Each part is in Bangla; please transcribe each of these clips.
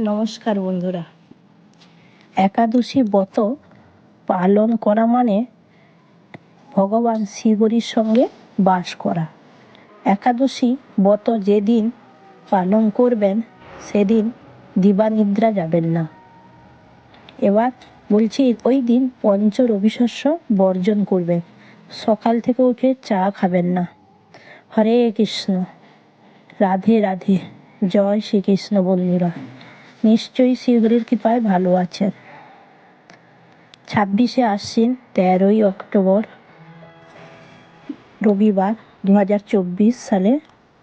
নমস্কার বন্ধুরা। একাদশী ব্রত পালন করা মানে ভগবান শ্রীহরির সঙ্গে বাস করা। একাদশী ব্রত যেদিন পালন করবেন, সেদিন দিবানিদ্রা যাবেন না। এবার বলছি, ওই দিন পঞ্চ রবিশস্য বর্জন করবেন। সকাল থেকে উঠে চা খাবেন না। হরে কৃষ্ণ। রাধে রাধে। জয় শ্রীকৃষ্ণ বন্ধুরা। নিশ্চয়ই শ্রীহরির কৃপায় ভালো আছেন। ছাব্বিশে আশ্বিন, তেরোই অক্টোবর, রবিবার দু হাজার চব্বিশ সালে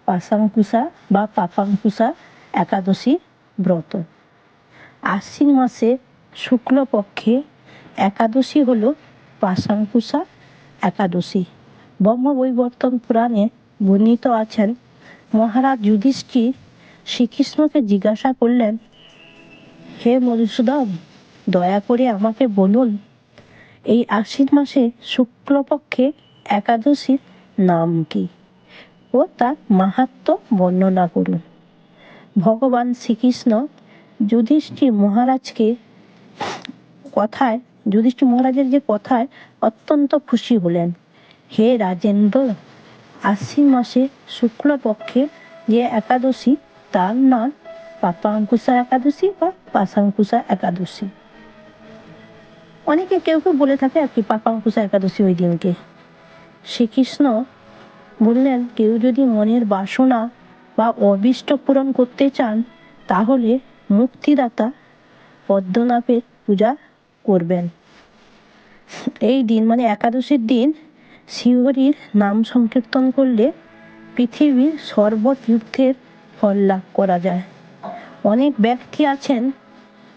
পাশাঙ্কুশা বা পাপাঙ্কুশা একাদশী ব্রত। আশ্বিন মাসে শুক্লপক্ষে একাদশী হল পাশাঙ্কুশা একাদশী। ব্রহ্মবৈবর্তন পুরাণে বর্ণিত আছেন, মহারাজ যুধিষ্ঠির শ্রীকৃষ্ণকে জিজ্ঞাসা করলেন হে মধুসূদন, দয়া করে আমাকে বলুন, এই আশ্বিন মাসে শুক্লপক্ষে একাদশীর নাম কি? ও তার মাহাত্ম বর্ণনা করুন। ভগবান শ্রীকৃষ্ণ যুধিষ্ঠির মহারাজকে কথায় যুধিষ্ঠির মহারাজের যে কথায় অত্যন্ত খুশি হলেন। হে রাজেন্দ্র, আশ্বিন মাসে শুক্লপক্ষে যে একাদশী, তার নাম পাপাঙ্কুশা একাদশী বা পাশাঙ্কুশা একাদশী। অনেকে কেউ কেউ বলে থাকে আর কি পাপাঙ্কুশা একাদশী ওই দিনকে। শ্রীকৃষ্ণ বললেন, কেউ যদি মনের বাসনা বা অবিষ্ট পূরণ করতে চান, তাহলে মুক্তিদাতা পদ্মনাভের পূজা করবেন। এই দিন মানে একাদশীর দিন শিবরির নাম সংকীর্তন করলে পৃথিবীর সর্বতীর্থের ফল লাভ করা যায়। অনেক ব্যক্তি আছেন,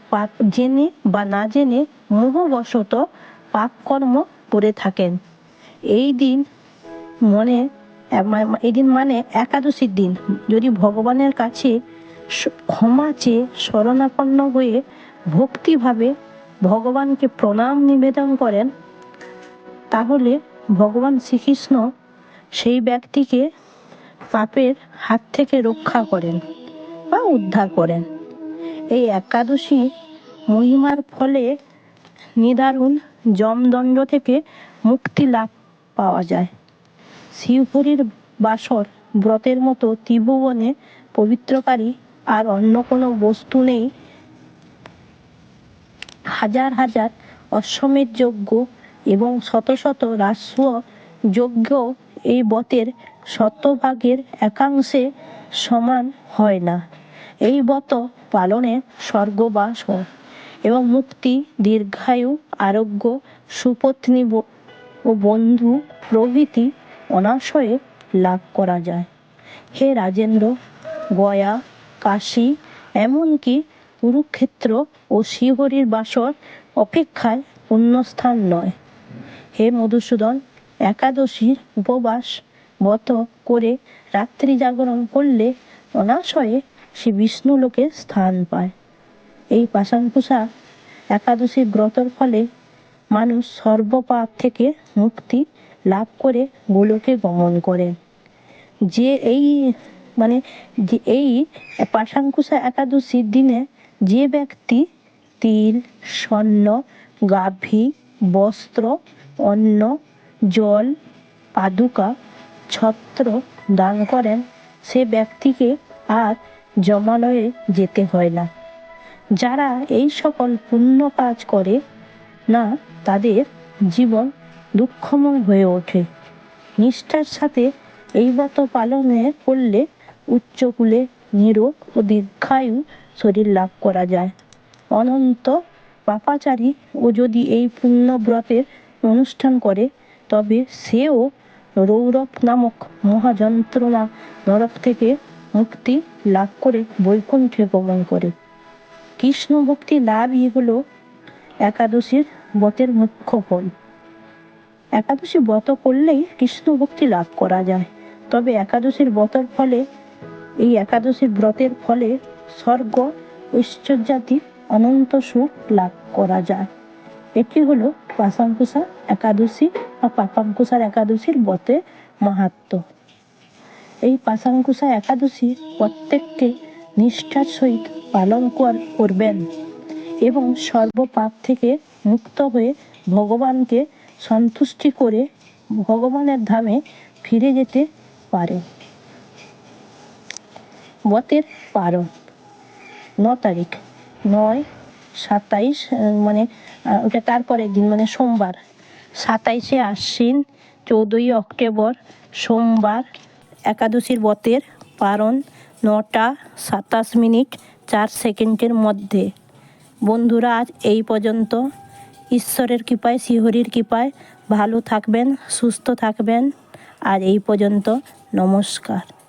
পাপ জেনে বা না জেনে মোহবশত পাপকর্ম করে থাকেন। এই দিন মনে, এই দিন মানে একাদশীর দিন। যদি ভগবানের কাছে ক্ষমা চেয়ে শরণাপন্ন হয়ে ভক্তিভাবে ভগবানকে প্রণাম নিবেদন করেন, তাহলে ভগবান শ্রীকৃষ্ণ সেই ব্যক্তিকে পাপের হাত থেকে রক্ষা করেন। বা উদ্ধার করেন। এই একাদশী মহিমার ফলে নিদারুণ জমদণ্ড থেকে মুক্তি লাভ পাওয়া যায়। শিবপুরীর বাসর ব্রতের মতো ত্রিভুবনে পবিত্রকারী আর অন্য কোনো বস্তু নেই। হাজার হাজার অশ্বমেধ যজ্ঞ এবং শত শত রাস্য যজ্ঞ এই বতের শতভাগের একাংশে সমান হয় না। এই ব্রত পালনে স্বর্গবাস হয় এবং মুক্তি, দীর্ঘায়ু, আরোগ্য, সুপত্নী ও বন্ধু প্রভৃতি অনাশয়ে লাভ করা যায়। হে রাজেন্দ্র, গয়া, কাশী, এমনকি কুরুক্ষেত্র ও শ্রীহরির বাসর অপেক্ষায় পুণ্যস্থান নয়। হে মধুসূদন, একাদশীর উপবাস ব্রত করে রাত্রি জাগরণ করলে অনাশয়ে সে বিষ্ণু লোকে স্থান পায়। এই পাশাঙ্কুশা একাদশী ব্রতর ফলে মানুষ সর্বপাপ থেকে মুক্তি লাভ করে গোলকে গমন করে। যে এই মানে যে এই পাশাঙ্কুশা একাদশীর দিনে যে ব্যক্তি তিল, স্বর্ণ, গাভী, বস্ত্র, অন্ন, জল, পাদুকা, ছত্র দান করেন, সে ব্যক্তিকে আর জমালয়ে যেতে হয় না। যারা এই সকল পুণ্য কাজ করে, না, তাদের জীবন দুঃখময় হয়ে ওঠে। নিষ্ঠার সাথে এই ব্রত পালনে করলে উচ্চকুলে নিরোগ ও দীর্ঘায়ু শরীর লাভ করা যায়। অনন্ত পাপাচারী ও যদি এই পুণ্য ব্রতের অনুষ্ঠান করে, তবে সেও রৌরব নামক মহাযন্ত্রণা নরক থেকে মুক্তি লাভ করে বৈকুণ্ঠে গমন করে। কৃষ্ণ ভক্তি লাভই হলো একাদশীর ব্রতের মুখ্য ফল। একাদশী ব্রত করলেই কৃষ্ণ ভক্তি লাভ করা যায়। তবে একাদশীর ব্রতের ফলে, এই একাদশীর ব্রতের ফলে স্বর্গ, ঐশ্বর্যাদি, অনন্ত সুখ লাভ করা যায়। এটি হলো পাশাঙ্কুশা একাদশী বা পাপাঙ্কুশার একাদশীর ব্রতের মাহাত্ম এই পাশাঙ্কুশা একাদশী প্রত্যেককে নিষ্ঠার সহিত পালন কর- করবেন এবং সর্বপাপ থেকে মুক্ত হয়ে ভগবানকে সন্তুষ্টি করে ভগবানের ধামে ফিরে যেতে পারে। বতের পারণ ন তারিখ, নয়, সাতাইশ মানে ওটা তারপরের দিন মানে সোমবার। সাতাইশে আশ্বিন, চৌদ্দই অক্টোবর, সোমবার একাদশীর বতের পারণ নটা সাতাশ মিনিট চার সেকেন্ডের মধ্যে। বন্ধুরা, আজ এই পর্যন্ত। ঈশ্বরের কৃপায় শিহরির কৃপায় ভালো থাকবেন, সুস্থ থাকবেন। আর এই পর্যন্ত। নমস্কার।